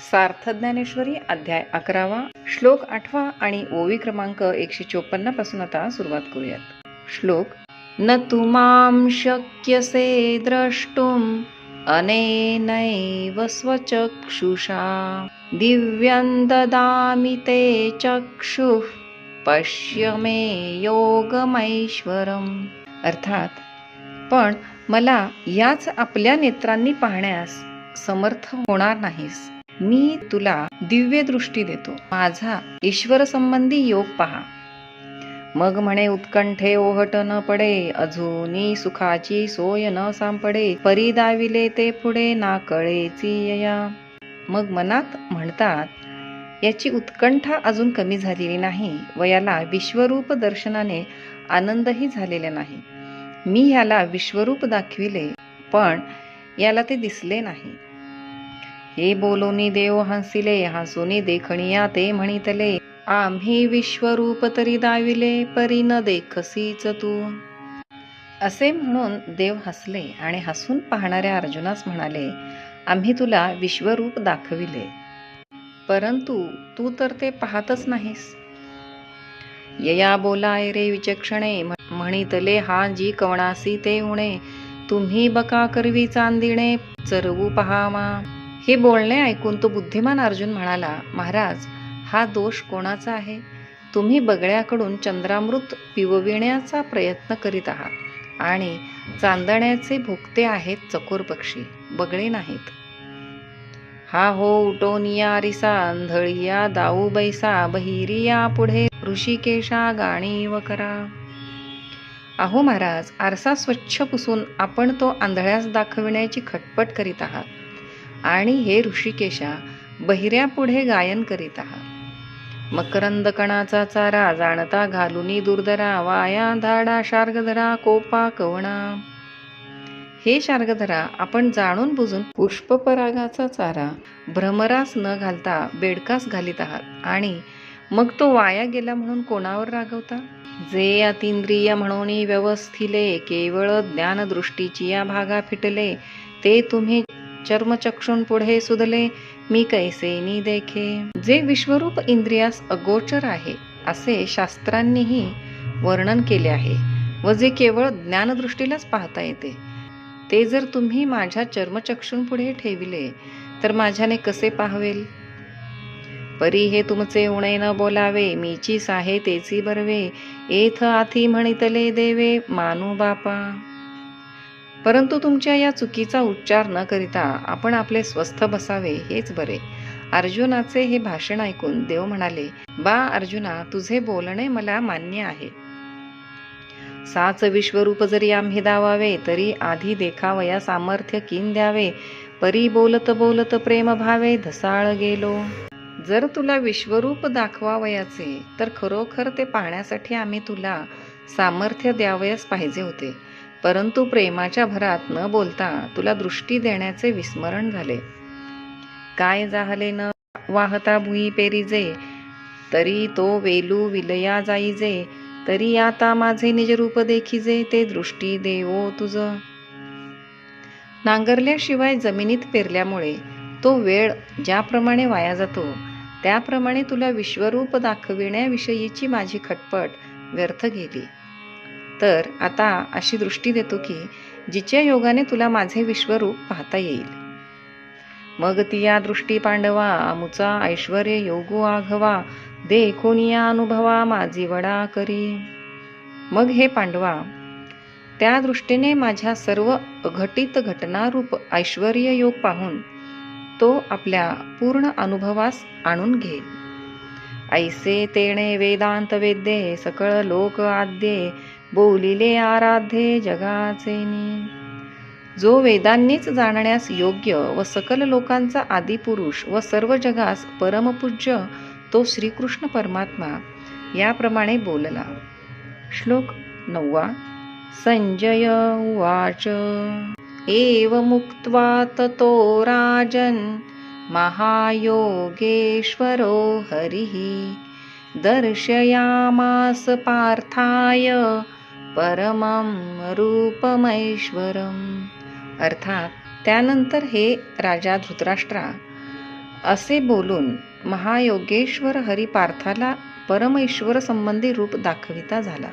सार्थ ज्ञानेश्वरी अध्याय अकरावा श्लोक आठवा आणि ओवी क्रमांक एकशे चोपन्नपासून आता सुरुवात करूयात. श्लोक न तुमां शक्यसे द्रष्टुम अनेनैव स्वचक्षुषा। दिव्यं ददामि ते चक्षुः पश्य मे योगमैश्वरम। अर्थात पण मला याच आपल्या नेत्रांनी पाहण्यास समर्थ होणार नाहीस. मी तुला दिव्य दृष्टी देतो. माझा ईश्वर संबंधी योग पहा. मग म्हणे उत्कंठे ओहट न पडे अजूनी सुखाची सोय न सांपडे परी दाविले ते पुढे ना कळेची यया. मग मनात म्हणतात याची उत्कंठा अजून कमी झालेली नाही व याला विश्वरूप दर्शनाने आनंदही झालेला नाही. मी ह्याला विश्वरूप दाखविले पण याला ते दिसले नाही. हे बोलोनी देव हसिले हसुनी देखणिया ते म्हणितले आम्ही विश्वरूप तरी दाविले परी न देखसीच तू. असे म्हणून देव हसले आणि हसून पाहणाऱ्या अर्जुनास म्हणाले आम्ही तुला विश्वरूप दाखविले. परंतु तू तर ते पाहतच नाहीस. यया बोलाय रे विचक्षणे म्हणितले हा जी कवणासी ते उणे तुम्ही बका करवी चांदिणे चरवू पहामा. हे बोलणे ऐकून तो बुद्धिमान अर्जुन म्हणाला महाराज हा दोष कोणाचा आहे? तुम्ही बगळ्याकडून चंद्रामृत पिवविण्याचा प्रयत्न करीत आहात आणि चांदण्याचे भुकते आहेत चकोर पक्षी बगळे नाहीत. हा हो उटोनिया रिसा अंधळिया दाऊ बैसा बहिरिया पुढे ऋषिकेशा गाणी करा अहो महाराज आरसा स्वच्छ पुसून आपण तो आंधळ्यास दाखविण्याची खटपट करीत आहात. आणि हे ऋषिकेशा बहिऱ्यापुढे गायन करीत आहात. मकरंदकणाचा चारा जाणता घालुनी दुर्धरा वाया धाडा शार्गधरा कोपा कवणा. हे शार्गधरा आपण जाणून बुजून पुष्पपरागाचा चारा भ्रमरास न घालता बेडकास घालीत आहात. आणि मग तो वाया गेला म्हणून कोणावर रागवता? जे अतिंद्रिय म्हणून व्यवस्थिले केवळ ज्ञानदृष्टीची या भागा फिटले ते तुम्ही चर्मचक्षुंपुढे सुधले मी कैसेनी देखे? जे विश्वरूप इंद्रियास अगोचर आहे असे शास्त्रांनीही वर्णन केले आहे व जे केवळ ज्ञानदृष्टीलाच पाहता येते. ते जर तुम्ही माझ्या चर्मचक्षुंपुढे ठेविले तर माझ्याने कसे पाहवेल? परी हे तुमचे उणे न बोलावे मीचीच आहे तेची बरवे. एथ आथी म्हणितले देवे मानू बापा. परंतु तुमच्या या चुकीचा उच्चार न करिता आपण आपले स्वस्थ बसावे हेच बरे. अर्जुनाचे हे भाषण ऐकून देव म्हणाले बा अर्जुना तुझे बोलणे मला मान्य आहे. साच विश्वरूप जरी आम्ही दावावे तरी आधी देखावया सामर्थ्य किन द्यावे. परी बोलत बोलत प्रेम भावे धसाळ गेलो. जर तुला विश्वरूप दाखवावयाचे तर खरोखर ते पाहण्यासाठी आम्ही तुला सामर्थ्य द्यावयास पाहिजे होते. परंतु प्रेमाच्या भरात न बोलता तुला दृष्टी देण्याचे विस्मरण झाले. काय जाहले न वाहता भुई पेरीजे तरी तो वेलू विलया जाईजे तरी आता माझे निजरूप देखिजे ते दृष्टी देवो तुझ. नांगरल्याशिवाय जमिनीत पेरल्यामुळे तो वेळ ज्याप्रमाणे वाया जातो त्याप्रमाणे तुला विश्वरूप दाखविण्याविषयीची माझी खटपट व्यर्थ गेली. तर आता अशी दृष्टी देतो की जिच्या योगाने तुला माझे विश्वरूप पाहता येईल. मग ती या दृष्टी पांडवा मुचा ऐश्वर योगो आघवा देखोनिया अनुभवा माझी वडा करी. मग हे पांडवा त्या दृष्टीने माझ्या सर्व अघटित घटनारूप ऐश्वर योग पाहून तो आपल्या पूर्ण अनुभवास आणून घेईल. ऐसे तेणे वेदांत वेद्ये सकळ लोक आद्ये बोलिले आराध्ये जगाचेनी जो वेदांनीच जाणण्यास योग्य व सकल लोकांचा आदिपुरुष व सर्व जगास परमपूज्य तो श्रीकृष्ण परमात्मा याप्रमाणे बोलला. श्लोक नववा. संजय उवाच. एवमुक्त्वा ततो राजन महायोगेश्वरो हरिः. दर्शयामास पार्थाय परमम रूपमैश्वरम. अर्थात त्यानंतर हे राजा धृतराष्ट्रा असे बोलून महायोगेश्वर हरिपार्थाला परमेश्वर संबंधी रूप दाखविता झाला.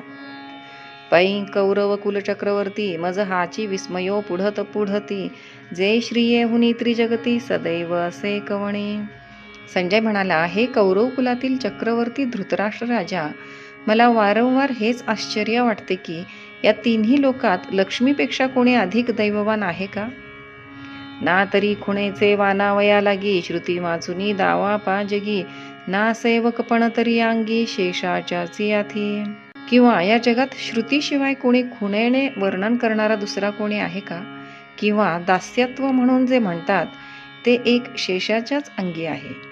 पै कौरव कुलचक्रवर्ती मज हाची विस्मयो पुढत पुढती जे श्रिये हुनी त्रिजगती सदैव असे कवणे. संजय म्हणाला हे कौरव कुलातील चक्रवर्ती धृतराष्ट्र राजा मला वारंवार हेच आश्चर्य वाटते की या तिन्ही लोकात लक्ष्मीपेक्षा कोणी अधिक दैववान आहे का? ना तरी खुणेचे वानावया लागी श्रुती वाचुनी दावा पाजगी ना सेवकपण तरी अंगी शेषाच्याची याथी किंवा या जगात श्रुतीशिवाय कोणी खुणेने वर्णन करणारा दुसरा कोणी आहे का? किंवा दास्यत्व म्हणून जे म्हणतात ते एक शेषाच्याच अंगी आहे.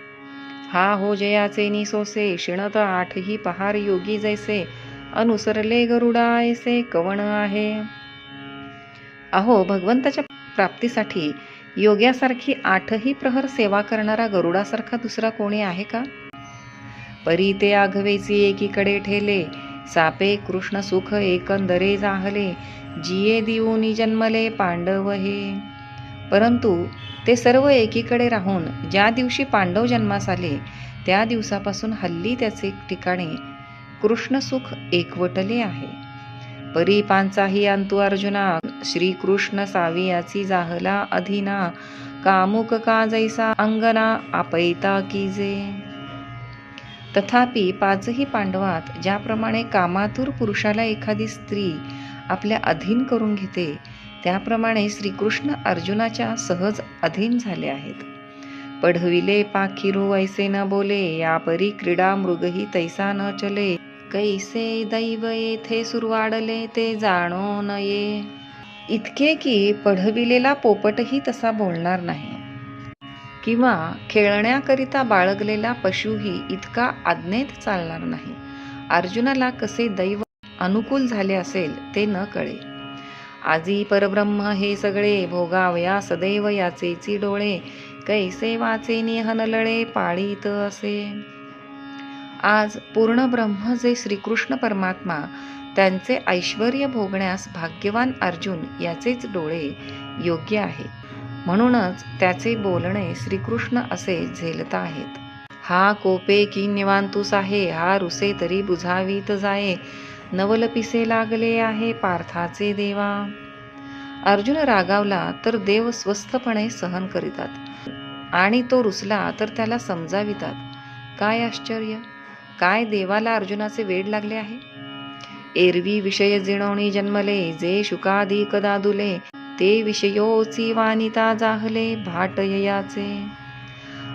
हा हो जयाचे निसोसे शिणत आठही पहार योगी जैसे अनुसरले गरुडा ऐसे कवण आहे. अहो भगवंताच्या प्राप्तीसाठी योग्यासारखी आठही प्रहर सेवा करणारा गरुडासारखा दुसरा कोणी आहे का? परी ते आघवेची एकीकडे ठेले सापे कृष्ण सुख एकंदरे जाहले जिये दिवोनी जन्मले पांडव हे. परंतु ते सर्व एकीकडे राहून ज्या दिवशी पांडव जन्मास आले त्या दिवसापासून हल्ली त्याचे ठिकाणी कृष्णसुख एकवटले आहे. परी पांचाही अंतु अर्जुना श्रीकृष्ण सावियाची जाहला अधीना कामुक का जैसा अंगना आपैता कीजे तथापि पाचही पांडवात ज्याप्रमाणे कामातूर पुरुषाला एखादी स्त्री आपल्या अधीन करून घेते त्याप्रमाणे श्रीकृष्ण अर्जुनाच्या सहज अधीन झाले आहेत. पढविले पाखिरू ऐसे न बोले या परी क्रीडा मृगही तैसा न चले. कैसे दैव येथे सुरवाडले ते जाणो नये इतके की पढविलेला पोपटही तसा बोलणार नाही. किंवा खेळण्याकरिता बाळगलेला पशुही इतका आज्ञेत चालणार नाही. अर्जुनाला कसे दैव अनुकूल झाले असेल ते न कळे. आजी परब्रह्म हे सगळे भोगावया सदैव याचेची डोळे कैसे वाचे निहनलळे पाळीत असे. आज पूर्ण ब्रह्म जे श्रीकृष्ण परमात्मा त्यांचे ऐश्वर भोगण्यास भाग्यवान अर्जुन याचेच डोळे योग्य आहे म्हणूनच त्याचे बोलणे श्रीकृष्ण असे झेलत आहेत. हा कोपे की निवांतूस आहे हा रुसे तरी बुझावीत जाये नवलपिसे लागले आहे पार्थाचे देवा. अर्जुन रागावला तर देव स्वस्थपणे सहन करीतात. आणि तो रुसला तर त्याला समजावितात. काय आश्चर्य? काय देवाला अर्जुनाचे वेड लागले आहे? एरवी विषय जिणवणी जन्मले जे शुकादी कदादुले ते विषयोची वानिता जाहले भाटययाचे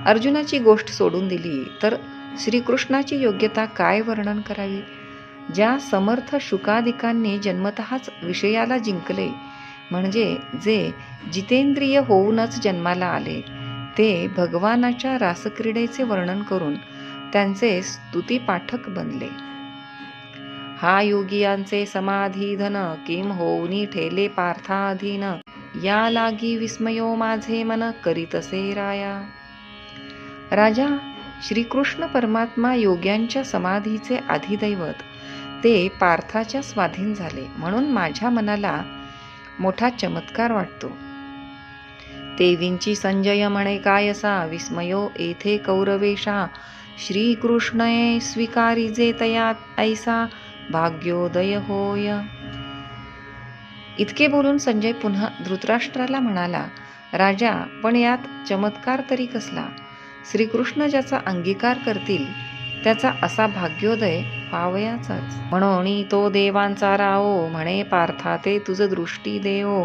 अर्जुनाची गोष्ट सोडून दिली तर श्रीकृष्णाची योग्यता काय वर्णन करावी? ज्या समर्थ शुकादिकांनी जन्मतःच विषयाला जिंकले म्हणजे जे जितेंद्रिय होऊनच जन्माला आले ते भगवानाच्या रासक्रीडेचे वर्णन करून त्यांचे स्तुतीपाठक बनले. हा योगियांचे समाधीधन किम होऊनी ठेले पार्थाधीन या लागी विस्मयो माझे मन करीतसे राया. राजा श्रीकृष्ण परमात्मा योग्यांच्या समाधीचे अधिदैवत ते पार्थाच्या स्वाधीन झाले म्हणून माझ्या मनाला मोठा चमत्कार वाटतो. देवींची संजय म्हणे काय असा विस्मयो येथे कौरवेशा श्रीकृष्णये स्वीकारी जे तयात ऐसा भाग्योदय होय. इतके बोलून संजय पुन्हा धृतराष्ट्राला म्हणाला राजा पण यात चमत्कार तरी कसला? श्रीकृष्ण ज्याचा अंगीकार करतील त्याचा असा भाग्योदय पावयाचाच. म्हणून तो देवांचा राहो म्हणे पार्था ते तुझ दृष्टी देवो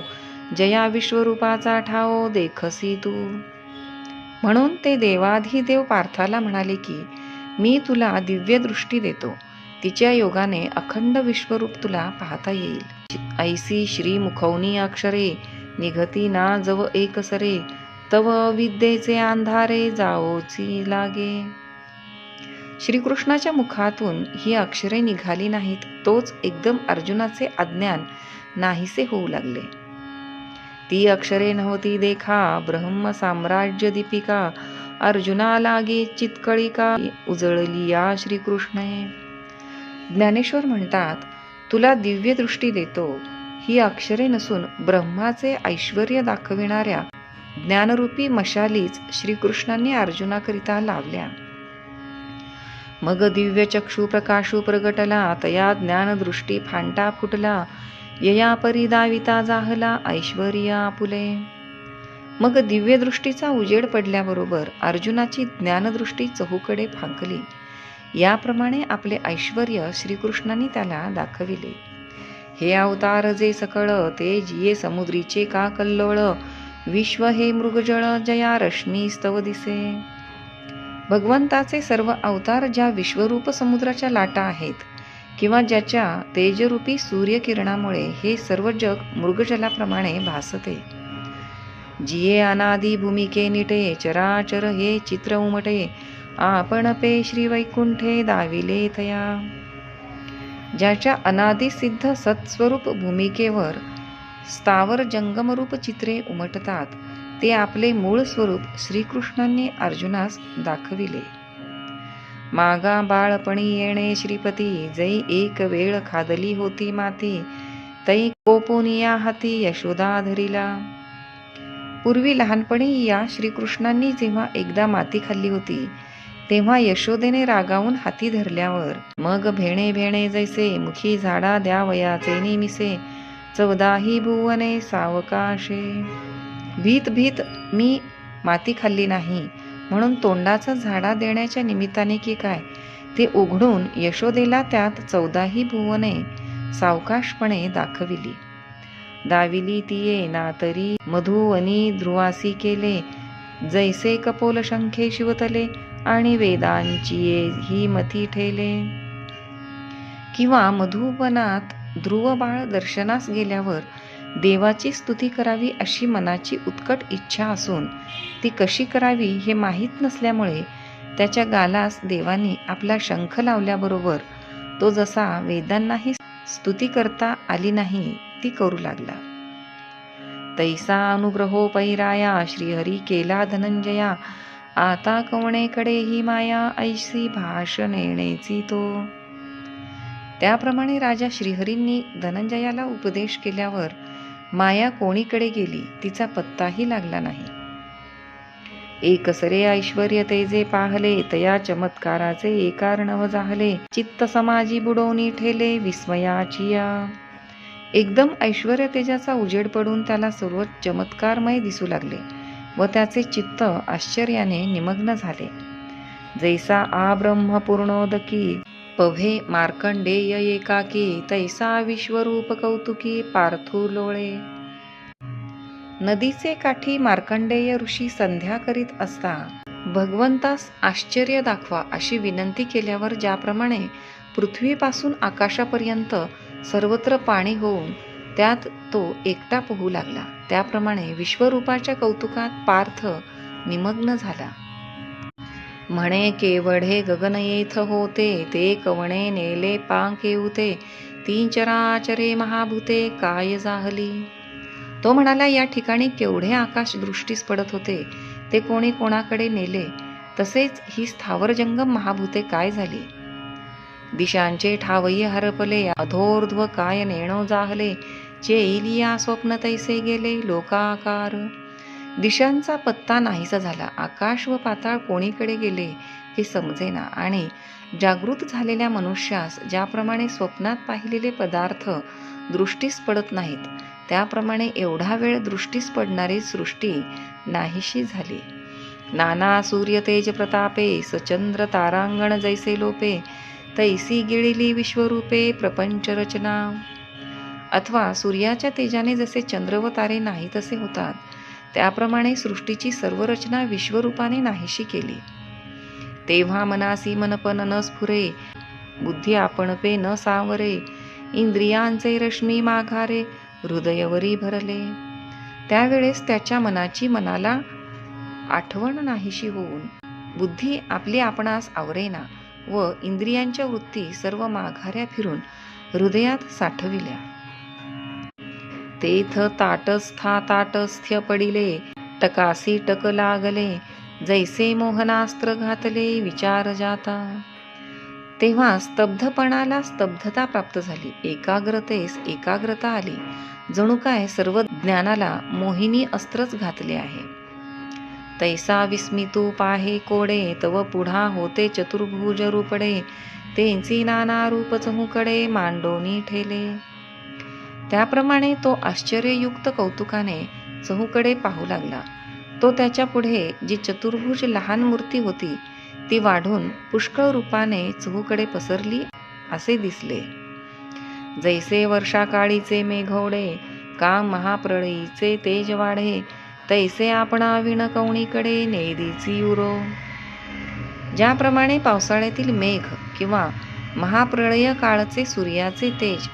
जया विश्वरूपाचा ठाओ देखसी तू. म्हणून ते देवाधिदेव पार्थाला म्हणाले की मी तुला दिव्य दृष्टी देतो. तिच्या योगाने अखंड विश्वरूप तुला पाहता येईल. ऐसी श्री मुखवनी अक्षरे निघती ना जव एकसरे तव विद्येचे अंधारे जाओची लागे. श्रीकृष्णाच्या मुखातून ही अक्षरे निघाली नाहीत तोच एकदम अर्जुनाचे अज्ञान नाहीसे होऊ लागले. ती अक्षरे नव्हती देखा ब्रह्म साम्राज्य दीपिका अर्जुना लागे चितकळिका उजळली या श्रीकृष्णे. ज्ञानेश्वर म्हणतात तुला दिव्य दृष्टी देतो. ही अक्षरे नसून ब्रह्माचे ऐश्वर दाखविणाऱ्या ज्ञानरूपी मशालीच श्रीकृष्णांनी अर्जुनाकरिता लावल्या. मग दिव्य चक्षु प्रकाशू प्रगटला तया ज्ञानदृष्टी फांटा फुटला यया परिदाविता जाहला ऐश्वर्या आपुले मग दिव्यदृष्टीचा उजेड पडल्याबरोबर अर्जुनाची ज्ञानदृष्टी चहूकडे फांकली. याप्रमाणे आपले ऐश्वर श्रीकृष्णाने त्याला दाखविले. हे अवतार जे सकळ ते जिये समुद्रीचे का कल्लोळ विश्व हे मृगजळ जया रश्मी स्तव दिसे. भगवंताचे सर्व अवतार ज्या विश्वरूप समुद्राच्या लाटा आहेत किंवा ज्याच्या तेजरूपी सूर्यकिरणामुळे हे सर्व जग मृगजलाप्रमाणे भासते. जिये अनादी भूमिके निटे चराचर हे चित्र उमटे आपण पे श्री वैकुंठे दाविले थया. ज्याच्या अनादि सिद्ध सत्स्वरूप भूमिकेवर स्थावर जंगमरूप चित्रे उमटतात ते आपले मूळ स्वरूप श्रीकृष्णांनी अर्जुनास दाखविले. मागा बाळपणी येणे श्रीपती जै एक वेळ खादली होती माती तै कोपोनिया हाती यशोदा धरिला. पूर्वी लहानपणी या श्रीकृष्णांनी जेव्हा एकदा माती खाल्ली होती तेव्हा यशोदेने रागावून हाती धरल्यावर मग भेणे भेणे जैसे मुखी झाडा द्यावयाचे निमिसे चौदाही भुवने सावकाशे. भीत भीत मी माती खाल्ली नाही. म्हणून तोंडाचा झाडा देण्याच्या निमित्ताने की काय? ते उघडून यशोदेला त्यात चौदाही भुवने सावकाशपणे दाखविली. दाविली तिये नातरी मधुवनी ध्रुवासी केले. जैसे कपोल शंखे शिवतले आणि वेदांची ही मती ठेले. किंवा मधुवनात ध्रुव बाळ दर्शनास गेल्यावर देवाची स्तुती करावी अशी मनाची उत्कट इच्छा असून ती कशी करावी हे माहीत नसल्यामुळे त्याच्या गालास देवानी आपला शंख लावल्याबरोबर तो जसा वेदांनाही स्तुती करता आली नाही ती करू लागला. तैसा अनुग्रहो पैराया श्रीहरी केला धनंजया आता कवणेकडे ही माया ऐशी भाषण येण्याची तो. त्याप्रमाणे राजा श्रीहरींनी धनंजयाला उपदेश केल्यावर माया कोणीकडे गेली तिचा पत्ताही लागला नाही. एकसरे ऐश्वर्य तेजे पाहले तया चमत्काराचे एकार्णव जाहले. चित्त समाजी बुडवणी ठेले विस्मयाचिया. एकदम ऐश्वर तेजाचा उजेड पडून त्याला सर्व चमत्कारमय दिसू लागले व त्याचे चित्त आश्चर्याने निमग्न झाले. जैसा आ ब्रह्म पभे मार्कंडेय एकाकी तैसा विश्वरूप कौतुकी पार्थू लोळे। नदीचे काठी मार्कंडेय ऋषी संध्या करीत असता भगवंतास आश्चर्य दाखवा अशी विनंती केल्यावर ज्याप्रमाणे पृथ्वीपासून आकाशापर्यंत सर्वत्र पाणी होऊन त्यात तो एकटा पोहू लागला त्याप्रमाणे विश्वरूपाच्या कौतुकात पार्थ निमग्न झाला। म्हणे केवढे गगन येथ होते ते कवणे नेले पांक येऊते तीन चराचरे महाभूते काय जाहली? तो म्हणाला या ठिकाणी केवढे आकाश दृष्टीस पडत होते ते कोणी कोणाकडे नेले? तसेच ही स्थावर जंगम महाभूते काय झाली? दिशांचे ठावई हरपले अधोर्ध्व काय नेणो जाहले? चेलिया स्वप्न तैसे गेले लोकाकार दिशांचा पत्ता नाहीसा झाला. आकाश व पाताळ कोणीकडे गेले हे समजेना. आणि जागृत झालेल्या मनुष्यास ज्याप्रमाणे स्वप्नात पाहिलेले पदार्थ दृष्टीस पडत नाहीत त्याप्रमाणे एवढा वेळ दृष्टीस पडणारी सृष्टी नाहीशी झाली. नाना सूर्य तेज प्रतापे सचंद्र तारांगण जैसे लोपे तैसी गिळिली विश्वरूपे प्रपंच रचना. अथवा सूर्याच्या तेजाने जसे चंद्र व तारे नाही तसे होतात त्याप्रमाणे सृष्टीची सर्व रचना विश्वरूपाने नाहीशी केली. तेव्हा मनासी मनपन न स्फुरे बुद्धी आपणपे न सावरे इंद्रियांचे रश्मी माघारे हृदयवरी भरले. त्यावेळेस त्याच्या मनाची मनाला आठवण नाहीशी होऊन बुद्धी आपली आपणास आवरेना व इंद्रियांच्या वृत्ती सर्व माघाऱ्या फिरून हृदयात साठविल्या. तेथ ताटस्था ताटस्थ्य पडिले टकासी टक लागले जैसे मोहनास्त्र घातले विचार जाता तेव्हा स्तब्धपणाला स्तब्धता प्राप्त झाली एकाग्रतेस एकाग्रता आली. जणू काय सर्व ज्ञानाला मोहिनी अस्त्रच घातले आहे. तैसा विस्मितू पाहे कोडे तव पुढा होते चतुर्भुज रूपडे तेंची नाना रूप चहूकडे मांडोनी ठेले. त्याप्रमाणे तो आश्चर्ययुक्त कौतुकाने चहूकडे पाहू लागला. तो त्याच्या पुढे जी चतुर्भुज लहान मूर्ती होती ती वाढून पुष्कळ रूपाने चहूकडे पसरली असे दिसले. जैसे वर्षाकाळीचे मेघवडे का महाप्रळयीचे तेज वाढे तैसे आपणा विण कवणीकडे नेदीची उरो. ज्याप्रमाणे पावसाळ्यातील मेघ किंवा महाप्रळय काळचे सूर्याचे तेज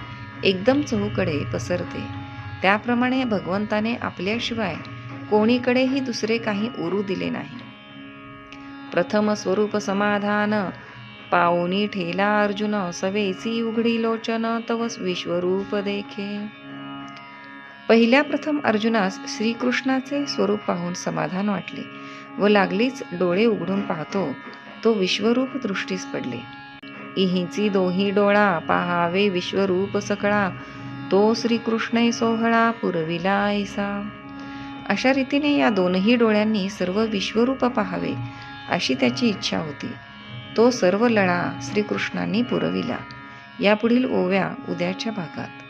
एकदम चहूकडे पसरते. त्याप्रमाणे भगवंताने आपल्याशिवाय कोणीकडेही दुसरे काही उरू दिले नाही. प्रथम स्वरूप समाधान पाऊनी ठेला अर्जुन सवेची उघडी लोचन तव विश्वरूप देखे. पहिल्या प्रथम अर्जुनास श्रीकृष्णाचे स्वरूप पाहून समाधान वाटले व लागलीच डोळे उघडून पाहतो तो विश्वरूप दृष्टीस पडले. इहिंची दोही डोळा पाहावे विश्वरूप सकळा. तो श्रीकृष्ण सोहळा पुरविला ऐसा. अशा रीतीने या दोनही डोळ्यांनी सर्व विश्वरूप पाहावे अशी त्याची इच्छा होती. तो सर्व लळा श्रीकृष्णांनी पुरविला. यापुढील ओव्या उद्याच्या भागात.